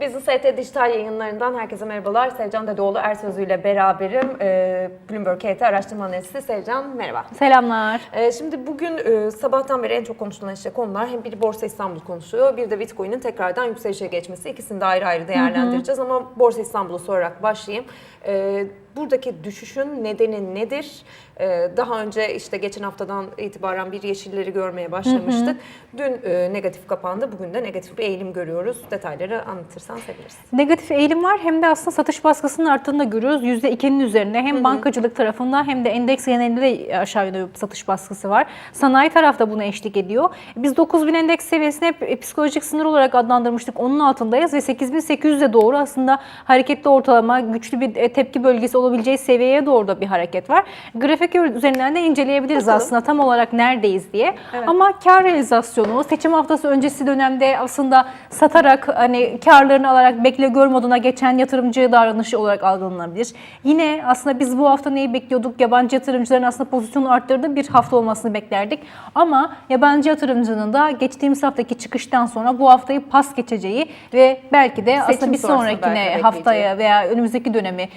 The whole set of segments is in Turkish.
Business ST Dijital yayınlarından herkese merhabalar. Sevcan Dedeoğlu Ersözü ile beraberim. Ee, Bloomberg KT araştırma analisti Sevcan merhaba. Selamlar. Ee, şimdi bugün e, sabahtan beri en çok konuşulan işte konular hem bir Borsa İstanbul konuşuyor bir de Bitcoin'in tekrardan yükselişe geçmesi. İkisini de ayrı ayrı değerlendireceğiz ama Borsa İstanbul'u sorarak başlayayım. Ee, buradaki düşüşün nedeni nedir? Ee, daha önce işte geçen haftadan itibaren bir yeşilleri görmeye başlamıştık. Dün e, negatif kapandı. Bugün de negatif bir eğilim görüyoruz. Detayları anlatırsan seviniriz. Negatif eğilim var hem de aslında satış baskısının arttığını da görüyoruz. %2'nin üzerinde hem bankacılık tarafında hem de endeks genelinde de aşağı yönlü satış baskısı var. Sanayi tarafta buna eşlik ediyor. Biz 9000 endeks seviyesini hep psikolojik sınır olarak adlandırmıştık. Onun altındayız ve 8800'e doğru aslında hareketli ortalama güçlü bir e, tepki bölgesi olabileceği seviyeye doğru da bir hareket var. Grafik üzerinden de inceleyebiliriz Bakalım. aslında tam olarak neredeyiz diye. Evet. Ama kar realizasyonu seçim haftası öncesi dönemde aslında satarak hani karlarını alarak bekle gör moduna geçen yatırımcı davranışı olarak algılanabilir. Yine aslında biz bu hafta neyi bekliyorduk? Yabancı yatırımcıların aslında pozisyonu arttırdığı bir hafta olmasını beklerdik. Ama yabancı yatırımcının da geçtiğimiz haftaki çıkıştan sonra bu haftayı pas geçeceği ve belki de aslında bir sonrakine haftaya veya önümüzdeki dönemi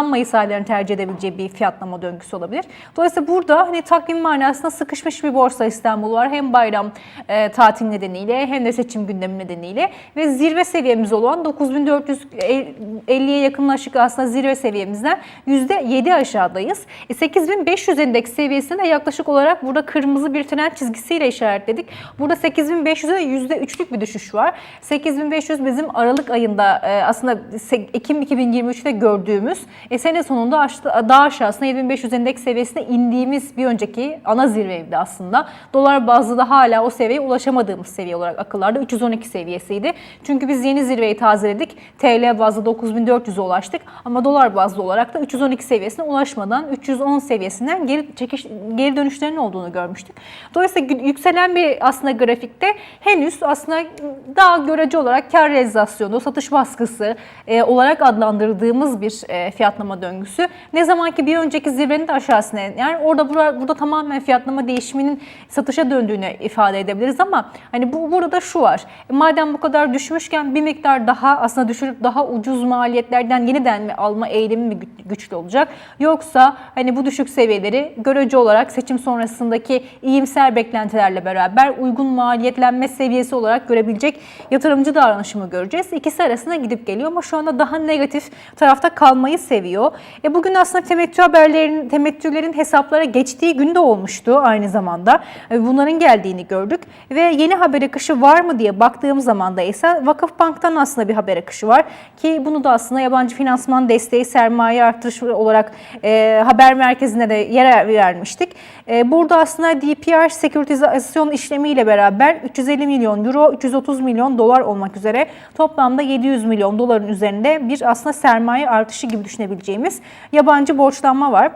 Nisan-Mayıs aylarını tercih edebileceği bir fiyatlama döngüsü olabilir. Dolayısıyla burada hani takvim manasında sıkışmış bir borsa İstanbul var. Hem bayram e, tatil nedeniyle hem de seçim gündemi nedeniyle ve zirve seviyemiz olan 9450'ye yakınlaşık aslında zirve seviyemizden %7 aşağıdayız. E, 8500 endeks seviyesinde yaklaşık olarak burada kırmızı bir trend çizgisiyle işaretledik. Burada 8500'e %3'lük bir düşüş var. 8500 bizim Aralık ayında e, aslında Ekim 2023'te gördüğümüz e, sene sonunda daha aşağısına 7500 endeks seviyesine indiğimiz bir önceki ana zirveydi aslında. Dolar bazlı da hala o seviyeye ulaşamadığımız seviye olarak akıllarda 312 seviyesiydi. Çünkü biz yeni zirveyi tazeledik. TL bazlı 9400'e ulaştık ama dolar bazlı olarak da 312 seviyesine ulaşmadan 310 seviyesinden geri çekiş geri dönüşlerin olduğunu görmüştük. Dolayısıyla yükselen bir aslında grafikte henüz aslında daha görece olarak kar realizasyonu, satış baskısı e, olarak adlandırdığımız bir e, fiyatlama döngüsü. Ne zaman ki bir önceki zirvenin de aşağısına yani orada burada, burada tamamen fiyatlama değişiminin satışa döndüğünü ifade edebiliriz ama hani bu burada şu var. E, madem bu kadar düşmüşken bir miktar daha aslında düşürüp daha ucuz maliyetlerden yeniden mi alma eğilimi mi gü- güçlü olacak? Yoksa hani bu düşük seviyeleri görece olarak seçim sonrasındaki iyimser beklentilerle beraber uygun maliyetlenme seviyesi olarak görebilecek yatırımcı davranışı mı göreceğiz? İkisi arasında gidip geliyor ama şu anda daha negatif tarafta kalmayı seviyor. E bugün aslında temettü haberlerin, temettülerin hesaplara geçtiği günde olmuştu aynı zamanda. E Bunların geldiğini gördük ve yeni haber akışı var mı diye baktığım zaman da ise Vakıfbank'tan aslında bir haber akışı var ki bunu da aslında yabancı finansman desteği sermaye artışı olarak e, haber merkezine de yer vermiştik. E, burada aslında DPR seküritizasyon işlemiyle beraber 350 milyon euro, 330 milyon dolar olmak üzere toplamda 700 milyon doların üzerinde bir aslında sermaye artışı gibi düşünebileceğimiz yabancı borçlanma var.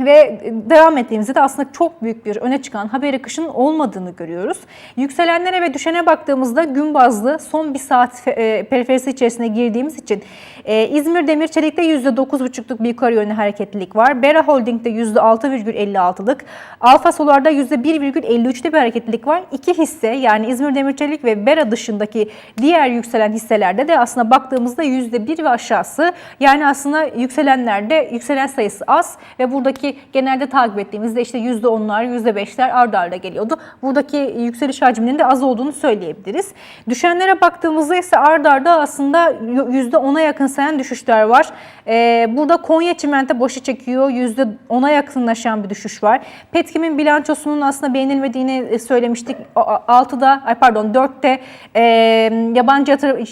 Ve devam ettiğimizde de aslında çok büyük bir öne çıkan haber akışının olmadığını görüyoruz. Yükselenlere ve düşene baktığımızda gün bazlı son bir saat e, periferisi içerisine girdiğimiz için e, İzmir Demir Çelik'te %9,5'luk bir yukarı yönlü hareketlilik var. Bera Holding'de %6,56'lık, Alfa Solar'da %1,53'te bir hareketlilik var. İki hisse yani İzmir Demir Çelik ve Bera dışındaki diğer yükselen hisselerde de aslında baktığımızda %1 ve aşağısı. Yani aslında yükselenlerde yükselen sayısı az ve buradaki genelde takip ettiğimizde işte %10'lar, %5'ler arda arda geliyordu. Buradaki yükseliş hacminin de az olduğunu söyleyebiliriz. Düşenlere baktığımızda ise arda arda aslında %10'a yakın sayan düşüşler var. Ee, burada Konya Çimento başı çekiyor. %10'a yakınlaşan bir düşüş var. Petkim'in bilançosunun aslında beğenilmediğini söylemiştik. 6'da, ay pardon 4'te e, yabancı yatırım,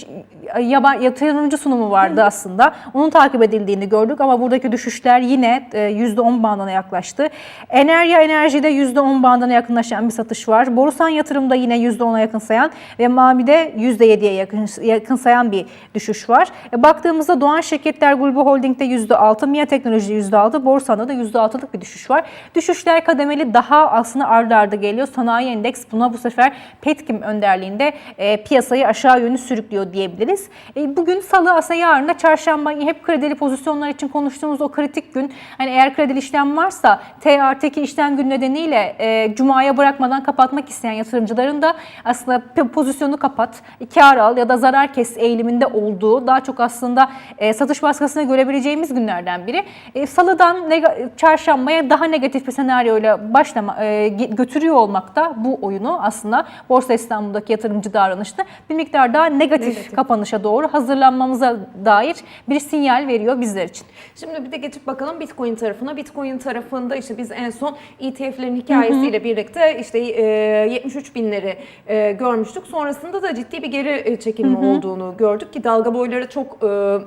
yatırımcı sunumu vardı aslında. Onun takip edildiğini gördük ama buradaki düşüşler yine e, %10 bandına yaklaştı. Enerya Enerji'de %10 bandına yakınlaşan bir satış var. Borusan Yatırım'da yine %10'a yakın sayan ve Mami'de %7'ye yakın, yakın sayan bir düşüş var. E, baktığımızda Doğan Şirketler Grubu Holding'de %6, MİA Teknoloji %6, Borsa'da da %6'lık bir düşüş var. Düşüşler kademeli daha aslında ardı ardı geliyor. Sanayi Endeks buna bu sefer Petkim önderliğinde e, piyasayı aşağı yönlü sürüklüyor diyebiliriz. E, bugün salı aslında yarın da çarşamba hep kredili pozisyonlar için konuştuğumuz o kritik gün. Hani eğer kredili işlem işlem varsa TR'teki işlem günü nedeniyle e, Cuma'ya bırakmadan kapatmak isteyen yatırımcıların da aslında pozisyonu kapat, kar al ya da zarar kes eğiliminde olduğu daha çok aslında e, satış baskısını görebileceğimiz günlerden biri. E, Salıdan çarşambaya daha negatif bir senaryoyla başlama e, götürüyor olmak da bu oyunu aslında Borsa İstanbul'daki yatırımcı davranışını bir miktar daha negatif, Negatif. kapanışa doğru hazırlanmamıza dair bir sinyal veriyor bizler için. Şimdi bir de geçip bakalım Bitcoin tarafına. Bitcoin tarafında işte biz en son ETF'lerin hikayesiyle birlikte işte e, 73 binleri e, görmüştük. Sonrasında da ciddi bir geri e, çekilme olduğunu gördük ki dalga boyları çok e,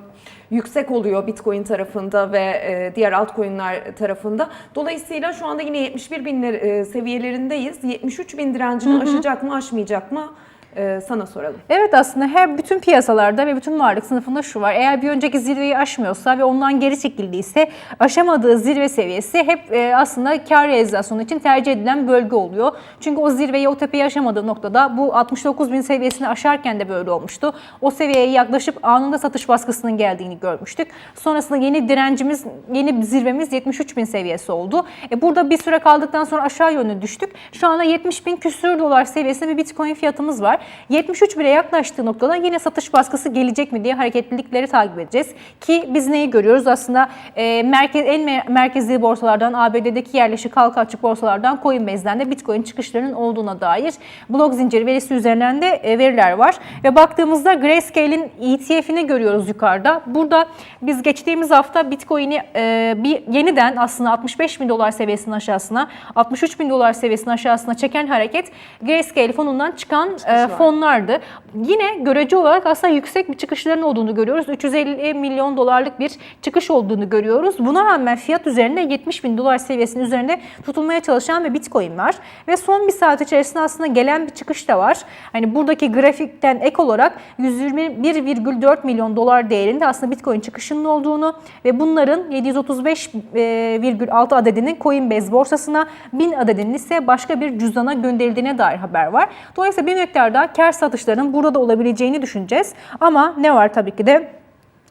yüksek oluyor Bitcoin tarafında ve e, diğer altcoin'ler tarafında. Dolayısıyla şu anda yine 71 binler e, seviyelerindeyiz. 73 bin direncini aşacak mı aşmayacak mı E, sana soralım. Evet aslında her bütün piyasalarda ve bütün varlık sınıfında şu var. Eğer bir önceki zirveyi aşmıyorsa ve ondan geri çekildiyse aşamadığı zirve seviyesi hep e, aslında kar realizasyonu için tercih edilen bölge oluyor. Çünkü o zirveyi o tepeyi aşamadığı noktada bu 69 bin seviyesini aşarken de böyle olmuştu. O seviyeye yaklaşıp anında satış baskısının geldiğini görmüştük. Sonrasında yeni direncimiz, yeni zirvemiz 73 bin seviyesi oldu. E, burada bir süre kaldıktan sonra aşağı yönlü düştük. Şu anda 70 bin küsür dolar seviyesinde bir bitcoin fiyatımız var. 73 bile yaklaştığı noktada yine satış baskısı gelecek mi diye hareketlilikleri takip edeceğiz. Ki biz neyi görüyoruz? Aslında e, merkez en me- merkezi borsalardan, ABD'deki yerleşik halka açık borsalardan Coinbase'den de bitcoin çıkışlarının olduğuna dair blok zinciri verisi üzerinden de e, veriler var. Ve baktığımızda Grayscale'in ETF'ini görüyoruz yukarıda. Burada biz geçtiğimiz hafta Bitcoin'i e, bir yeniden aslında 65 bin dolar seviyesinin aşağısına, 63 bin dolar seviyesinin aşağısına çeken hareket Grayscale fonundan çıkan e, var. fonlardı. Yine görece olarak aslında yüksek bir çıkışların olduğunu görüyoruz. 350 milyon dolarlık bir çıkış olduğunu görüyoruz. Buna rağmen fiyat üzerinde 70 bin dolar seviyesinin üzerinde tutulmaya çalışan bir Bitcoin var. Ve son bir saat içerisinde aslında gelen bir çıkış da var. Hani buradaki grafikten ek olarak 121,4 milyon dolar değerinde aslında Bitcoin çıkışının olduğunu ve bunların 735,6 adedinin Coinbase borsasına, 1000 adedinin ise başka bir cüzdana gönderildiğine dair haber var. Dolayısıyla bir miktar daha kar satışlarının burada da olabileceğini düşüneceğiz. Ama ne var tabii ki de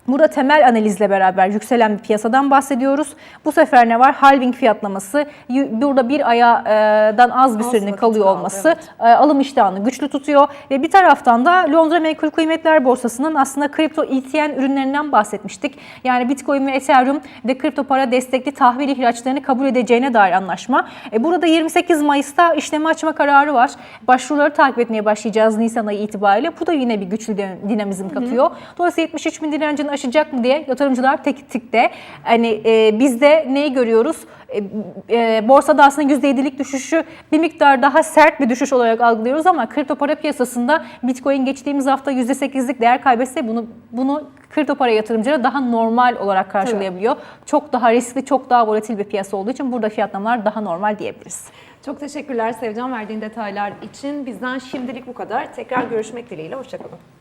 Burada temel analizle beraber yükselen bir piyasadan bahsediyoruz. Bu sefer ne var? Halving fiyatlaması. Burada bir ayadan az bir Az sürenin kalıyor kaldı, olması evet. e, alım iştahını güçlü tutuyor. Ve bir taraftan da Londra Menkul Kıymetler Borsası'nın aslında kripto ETN ürünlerinden bahsetmiştik. Yani Bitcoin ve Ethereum ve kripto para destekli tahvil ihraçlarını kabul edeceğine dair anlaşma. E, Burada 28 Mayıs'ta işlemi açma kararı var. Başvuruları takip etmeye başlayacağız Nisan ayı itibariyle. Bu da yine bir güçlü dinamizm katıyor. Dolayısıyla 73 bin direncini aşacak mı diye yatırımcılar tek tikte. Hani e, biz de neyi görüyoruz? E, e, borsada aslında %7'lik düşüşü bir miktar daha sert bir düşüş olarak algılıyoruz ama kripto para piyasasında Bitcoin geçtiğimiz hafta %8'lik değer kaybetse bunu bunu kripto para yatırımcıları daha normal olarak karşılayabiliyor. Çok daha riskli, çok daha volatil bir piyasa olduğu için burada fiyatlamalar daha normal diyebiliriz. Çok teşekkürler Sevcan verdiğin detaylar için. Bizden şimdilik bu kadar. Tekrar görüşmek dileğiyle. Hoşçakalın.